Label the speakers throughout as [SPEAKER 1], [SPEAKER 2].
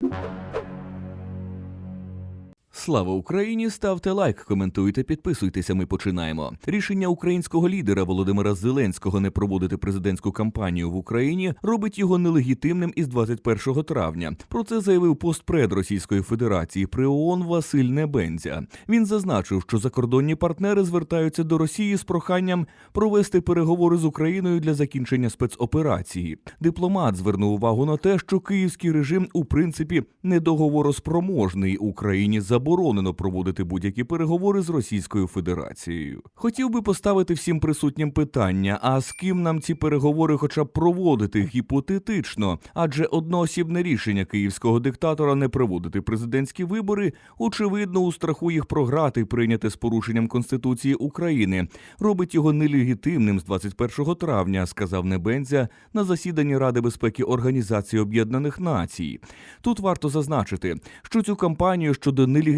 [SPEAKER 1] you Слава Україні! Ставте лайк, коментуйте, підписуйтеся. Ми починаємо. Рішення українського лідера Володимира Зеленського не проводити президентську кампанію в Україні робить його нелегітимним із 21 травня. Про це заявив постпред Російської Федерації при ООН Василь Небензя. Він зазначив, що закордонні партнери звертаються до Росії з проханням провести переговори з Україною для закінчення спецоперації. Дипломат звернув увагу на те, що київський режим у принципі недоговороспроможний Україні заборонено проводити будь-які переговори з Російською Федерацією. Хотів би поставити всім присутнім питання: а з ким нам ці переговори, хоча б проводити гіпотетично? Адже одноосібне рішення київського диктатора не проводити президентські вибори, очевидно, у страху їх програти, прийняте з порушенням Конституції України, робить його нелегітимним з 21 травня, сказав Небензя на засіданні Ради безпеки Організації Об'єднаних Націй. Тут варто зазначити, що цю кампанію щодо нелегітимності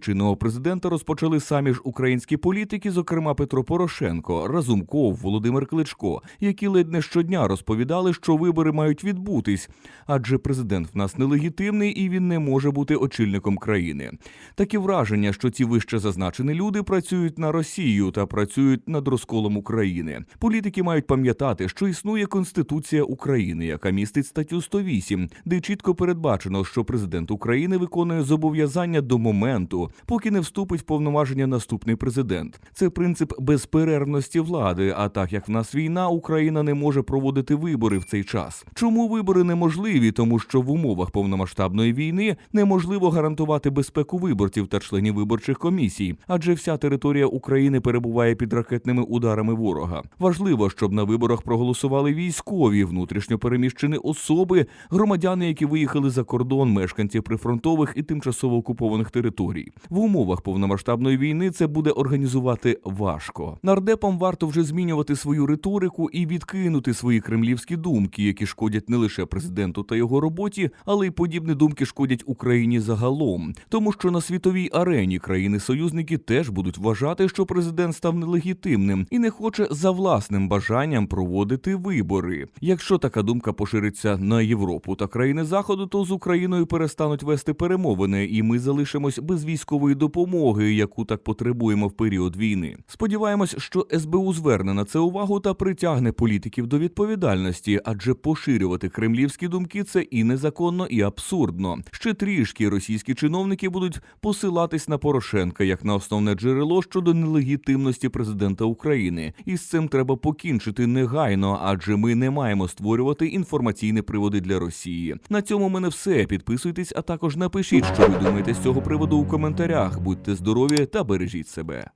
[SPEAKER 1] чинного президента розпочали самі ж українські політики, зокрема Петро Порошенко, Разумков, Володимир Кличко, які ледь не щодня розповідали, що вибори мають відбутись, адже президент в нас нелегітимний і він не може бути очільником країни. Таке враження, що ці вище зазначені люди працюють на Росію та працюють над розколом України. Політики мають пам'ятати, що існує Конституція України, яка містить статтю 108, де чітко передбачено, що президент України виконує зобов'язання до моменту, поки не вступить в повноваження наступний президент. Це принцип безперервності влади. А так як в нас війна, Україна не може проводити вибори в цей час. Чому вибори неможливі? Тому що в умовах повномасштабної війни неможливо гарантувати безпеку виборців та членів виборчих комісій, адже вся територія України перебуває під ракетними ударами ворога. Важливо, щоб на виборах проголосували військові, внутрішньо переміщені особи, громадяни, які виїхали за кордон, мешканці прифронтових і тимчасово окупованих територій. В умовах повномасштабної війни це буде організувати важко. Нардепам варто вже змінювати свою риторику і відкинути свої кремлівські думки, які шкодять не лише президенту та його роботі, але й подібні думки шкодять Україні загалом, тому що на світовій арені країни-союзники теж будуть вважати, що президент став нелегітимним і не хоче за власним бажанням проводити вибори. Якщо така думка пошириться на Європу та країни Заходу, то з Україною перестануть вести перемовини, і ми залишимось без військової допомоги, яку так потребуємо в період війни. Сподіваємось, що СБУ зверне на це увагу та притягне політиків до відповідальності, адже поширювати кремлівські думки це і незаконно, і абсурдно. Ще трішки російські чиновники будуть посилатись на Порошенка як на основне джерело щодо нелегітимності президента України, і з цим треба покінчити негайно, адже ми не маємо створювати інформаційні приводи для Росії. На цьому мене все. Підписуйтесь, а також напишіть, що ви думаєте з цього приводу у коментарях. Будьте здорові та бережіть себе.